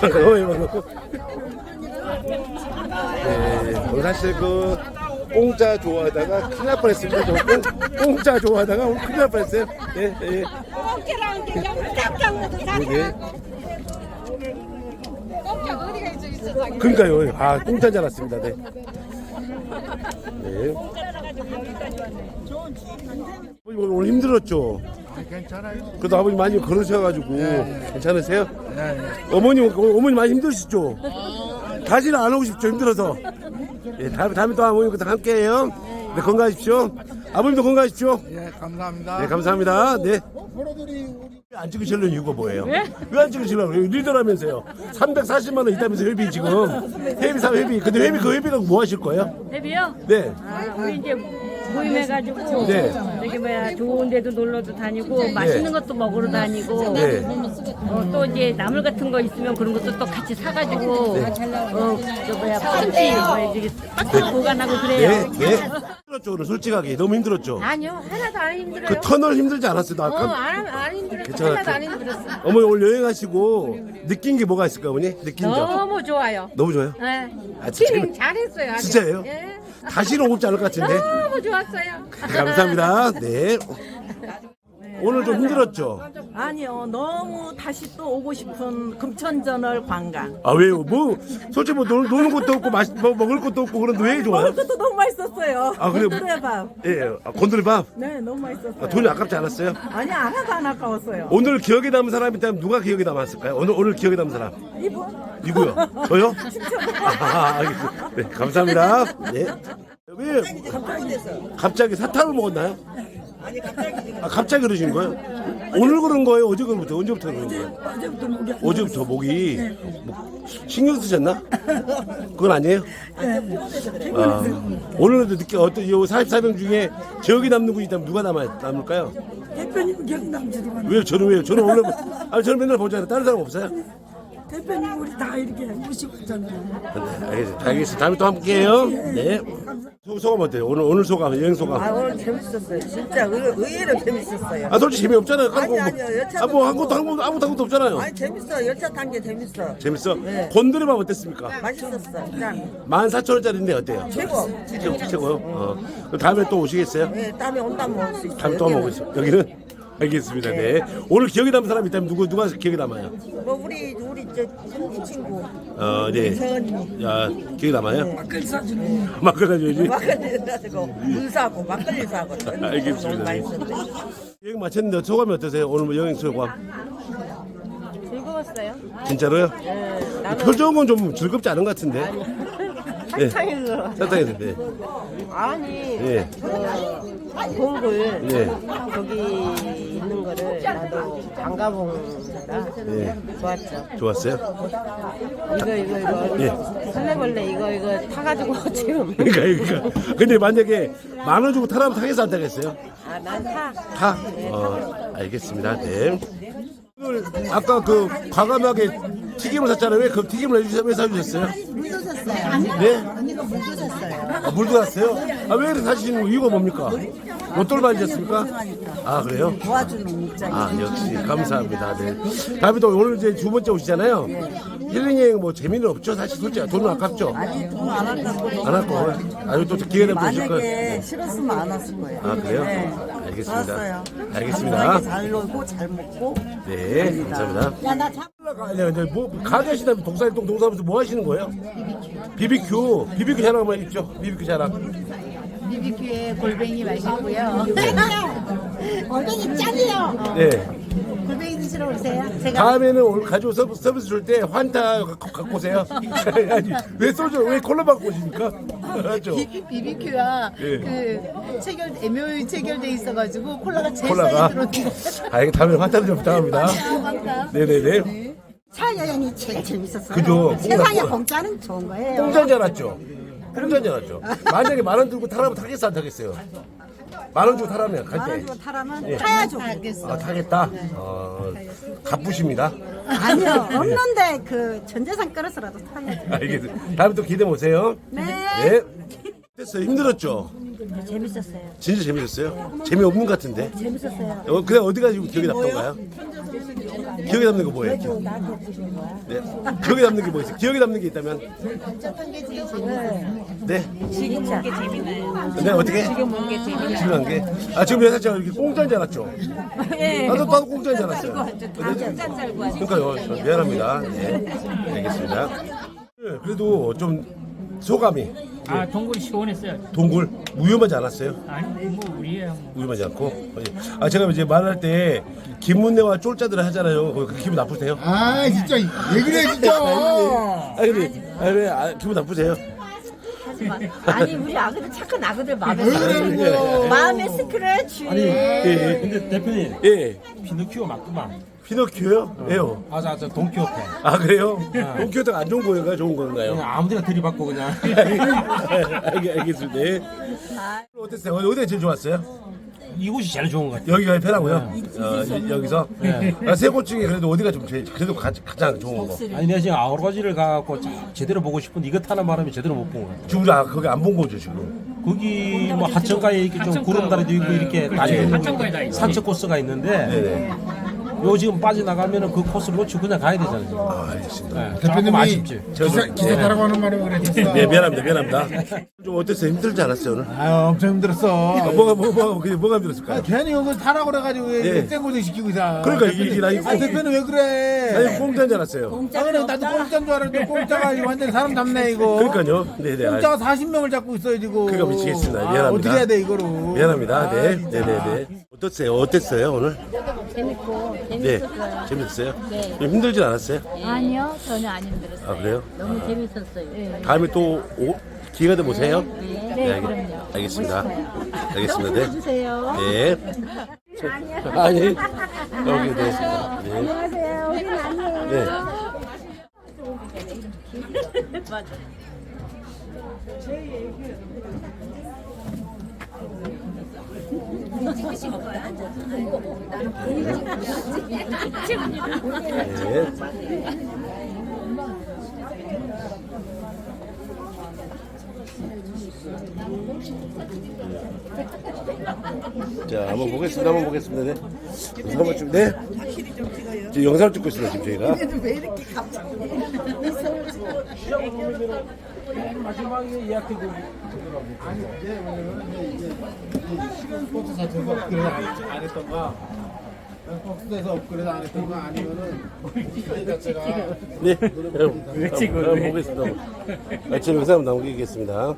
토요일 날 뭐. 네, 사실 그 공짜 좋아하다가 큰일 날 뻔했습니다. 저 공, 공짜 좋아하다가 오늘 큰일 날 뻔했어요. 네, 네, 꽃게랑 게 깜짝 네. 꽃게 어디가 있어 있어. 그러니까요. 아, 공짜인 줄 알았습니다. 네. 네. 오늘 힘들었죠? 괜찮아요. 그래도 아버님 많이 걸으셔가지고 괜찮으세요? 네, 네. 어머니 어머니 많이 힘드시죠? 다시는 안 오고 싶죠 힘들어서. 예, 다음에 다음에 또 어머님 그때 함께해요. 네 건강하십시오. 아버님도 건강하십시오. 예, 감사합니다. 네 감사합니다. 네. 안 찍으시려는 이유가 뭐예요? 왜 안 찍으시려고 그래요? 리더라면서요. 340만 원 있다면서 회비 지금 회비 사 회비. 근데 회비 그 회비로 뭐 하실 거예요? 데뷔요? 네. 아, 우리 이제 모임해가지고 네. 저기 뭐야 좋은 데도 놀러도 다니고 맛있는 것도 먹으러 다니고 네. 어, 또 이제 나물 같은 거 있으면 그런 것도 또 같이 사가지고 어 저 뭐야 펀치 뭐 이제 박스 보관하고 그래요. 네. 네. 힘들었죠 오늘 솔직하게 너무 힘들었죠. 아니요 하나도 안 힘들어요. 그 터널 힘들지 않았어요? 나 어, 아까 안, 안 힘들었어. 괜찮았죠? 하나도 안 힘들었어. 어머니 오늘 여행하시고 느낀 게 뭐가 있을까요, 어머니? 느낀 점 너무 좋아요. 너무 좋아요. 네. 아, 진짜 팀 재밌- 잘했어요. 아주. 진짜예요? 예. 다시는 오지 않을 것 같은데. 너무 좋았어요. 감사합니다. 네. 오늘 좀 힘들었죠? 아니요, 너무 다시 또 오고 싶은 금천전월 관광. 아 왜요? 뭐 솔직히 뭐 노, 노는 것도 없고 맛 뭐, 먹을 것도 없고 그런데 왜 좋아요? 먹을 것도 너무 맛있었어요. 아, 그래요? 밥. 예, 아, 곤드레밥. 네, 너무 맛있었어요. 아, 돈이 아깝지 않았어요? 아니 하나도 안 아까웠어요. 오늘 기억에 남은 사람이 있다면 누가 기억에 남았을까요? 오늘 오늘 기억에 남은 사람 이분 누구요? 저요? 아, 알겠습니다. 네, 감사합니다. 네. 왜 갑자기 사탕을 먹었나요? 아, 갑자기 그러신 거예요? 오늘 그런 거예요? 어제 그런부터 언제부터 그런 거예요? 어제부터 목이 어제부터 목이 뭐, 신경 쓰셨나? 그건 아니에요? 아, 오늘도 늦게 어떤 이 44명 중에 기억에 남는 분이 있다면 누가 남아 남을까요? 대표님 기억 남지도 않아요. 왜요? 저는 왜요? 저는 원래 아 저는 맨날 보잖아요. 다른 사람 없어요? 대표님 우리 다 이렇게 모시고 있잖아요. 네, 알겠습니다. 알겠습니다. 다음에 또 함께해요. 네. 소, 소감 어때요? 오늘 오늘 소감, 여행 소감. 아 오늘 재밌었어요. 진짜 의, 의외로 재밌었어요. 아 솔직히 재미 없잖아요. 아니, 뭐, 아니요. 여차도 아, 뭐한 것도 한 것도 아무것도 한 것도 없잖아요. 아니 재밌어. 열차 탄 게 재밌어. 재밌어? 네. 곤드레밥 어땠습니까? 맛있었어. 짱. 14,000원짜리인데 어때요? 최고. 최고, 최고요? 어. 그럼 다음에 또 오시겠어요? 네, 다음에 온다면 올수 있어요. 다음에 또 한번 여기는. 오겠습니다. 여기는? 알겠습니다. 네. 오늘 기억에 남는 사람이 있다면 누구, 누가 기억에 남아요? 뭐 우리 우리 저 형님 친구 어, 네. 서은이 야, 기억에 남아요? 막걸리 사주는 막 그래가지고. 막걸리 사주고 물 사고 막걸리 사고 알겠습니다. 맛있었는데. 여행 마쳤는데 소감이 어떠세요? 오늘 뭐 여행 소감? 즐거웠어요. 진짜로요? 표정은 좀 즐겁지 않은 것 같은데. 네. 사탕에서 사탕에서 네. 아니 네. 동굴 네. 저기 있는 거를 나도 반가봉다 네. 좋았죠. 좋았어요? 이거 이거 이거 예. 설레벌레 이거 이거 타가지고 지금 그러니까 그러니까. 근데 만약에 만 원 주고 타라면 타겠어 안 타겠어요? 아난 타. 타? 어, 알겠습니다. 네. 오늘 아까 그 과감하게 튀김을 샀잖아요. 왜그 튀김을 해주셨, 왜 사주셨어요? 물도 샀어요. 네? 언니가 물도 샀어요. 아, 물도 샀어요? 아, 왜 이렇게 사시는 이유가 뭡니까? 로또를 받으셨습니까? 아, 그래요? 도와주는 입장. 아, 역시 감사합니다. 네. 또 오늘 이제 두 번째 오시잖아요. 힐링 여행 뭐 재미는 없죠. 사실 솔직히 돈은 아깝죠. 돈안 아깝고 안 할거 아유 또 기회를 보실 거. 만약에 싫었으면 안 왔을 거예요. 아 그래요? 네. 알겠습니다. 좋았어요. 알겠습니다. 잘 놀고 잘 먹고. 네, 감사합니다. 아니, 아니, 뭐 가게 하시다면 동사일동 동사무소 뭐 하시는 거예요? 비비큐, 비비큐 자랑 한번 있죠? 비비큐 자랑. 비비큐에 골뱅이 맛있고요. 골뱅이 짱이요. 네. 골뱅이 드시러 오세요. 제가 다음에는 오늘 가지고 서비스, 서비스 줄 때 환타 가- 갖고 오세요. 아니, 왜 소주, 왜 콜라 갖고 오십니까? 맞죠? 비비큐가 예. 그 체결 MOU 체결돼 있어가지고 콜라가 제일 콜라가. 싸게 들어오는 아, 이거 다음에 환타 좀 부탁합니다. 네네네. 차 여행이 제일 재밌었어요. 그죠. 세상에 공짜. 공짜는 좋은 거예요. 공짜인 줄 알았죠? 공짜인 줄 알았죠? 만약에 만 원 들고 타라면 타겠어, 안 타겠어요? 만 원 주고 타라면, 갈 때. 말아주고 타라면 예. 타야죠. 아, 타겠다? 어, 갚으십니다. 아니요, 없는데 그 전재산 끌어서라도 타야죠. 알겠습니다. 다음에 또 기대 보세요. 네. 네. 됐어요. 힘들었죠? 재밌었어요. 진짜 재밌었어요? 재미없는 것 같은데? 재밌었어요. 어, 그냥 어디 가지고 기억에 남던가요? 기억에 남는 거 뭐예요? 네. 기억에 남는 게 뭐 있어요? 기억에 남는 게 있다면? 네. 지금 게 재밌나요? 네, 어떻게? 지금 본게 재밌나요? 지금 한 게? 아, 지금 회사 제가 이렇게 공짜인 줄 알았죠? 예. 나도, 나도 공짜인 줄 알았어요. 그러니까요. 저 미안합니다. 네. 알겠습니다. 네, 그래도 좀 소감이. 아 동굴이 시원했어요. 동굴 위험하지 않았어요? 아니 뭐 우리야 뭐. 위험하지 않고. 아, 제가 이제 말할 때 김문래와 쫄자들을 하잖아요. 그 기분 나쁘세요? 아 진짜 왜 그래 진짜 아, 근데, 아, 왜, 아, 기분 나쁘세요? 아니 우리 아그들 착한 아그들 마음에 거야 마음에 스크래치. 예, 예. 근데 대표님 예. 피노키오 맞구만. 피노키오요? 왜요? 아저 저 동키호테. 아, 그래요? 동키호테가 안 좋은 거예요? 좋은 건가요? 그냥 아무데나 들이받고 그냥. 알, 알겠습니다. 네. 어땠어요? 어디가 제일 좋았어요? 이곳이 제일 좋은 것 같아요. 여기가 편하고요. 어, 이- 여기서 아, 세곳 중에 그래도 어디가 좀 제일 그래도 가, 가장 좋은 거. 아니 내가 지금 아홉 가지를 가갖고 자- 제대로 보고 싶은데 이것 하나 말하면 제대로 못 같아. 지금 아, 거기 안 본 거죠 지금. 거기 뭐 하천가에 이렇게 좀 구름다리도 있고 이렇게 다니고 하천가에 다 있지. 산책 코스가 있는데 네네. 요 지금 빠져나가면은 그 코스를 놓치고 그냥 가야 되잖아요. 지금. 아 알겠습니다. 네, 조금 대표님이 아쉽지. 기사, 기사 타라고 하는 말을 그랬었어 네 미안합니다 미안합니다. 좀 어땠어요? 힘들지 않았어요 오늘? 아유 엄청 힘들었어 아, 뭐가 뭐, 뭐가 그게 뭐가 힘들었을까요? 아, 괜히 이거 타라고 그래가지고 네. 왜 쌩고생 시키고 있어 그러니까 이게 이게 나 이거 아 대표는 왜 그래 아니 공짜인 줄 알았어요. 아 그래 나도 공짜인 줄 알았는데 공짜가 이거 완전 사람 잡네 이거 그러니까요. 네 네. 아, 공짜가 40명을 잡고 있어요 지금 그러니까 미치겠습니다. 아, 미안합니다. 어떻게 해야 돼 이거로 미안합니다. 아, 네 진짜. 네네 네. 어땠어요? 어땠어요 오늘? 재밌고 네 재밌었어요. 재밌었어요? 네. 좀 힘들진 않았어요? 아니요 전혀 안 힘들었어요. 아 그래요? 너무 재밌었어요. 다음에 또 오, 기회가 되면 오세요? 네, 알- 그럼요. 알겠습니다. 알겠습니다. 네. 주세요. 네. 아니, 여기 네. 네. 안녕하세요. 우리는 아니에요. 네. 네. 자, 한번 보겠습니다. 한번 보겠습니다. 네. 영상 한번 좀, 네. 지금 영상을 찍고 있습니다, 지금 저희가. 마지막에 예약해도 스포츠 자체가 업그레이드 안, 안 했던 가 스포츠에서 업그레이드 안 했던 가 아니면은 스포츠 자체가 네. 한번 보겠습니다. 아, 지금 영상 남기겠습니다.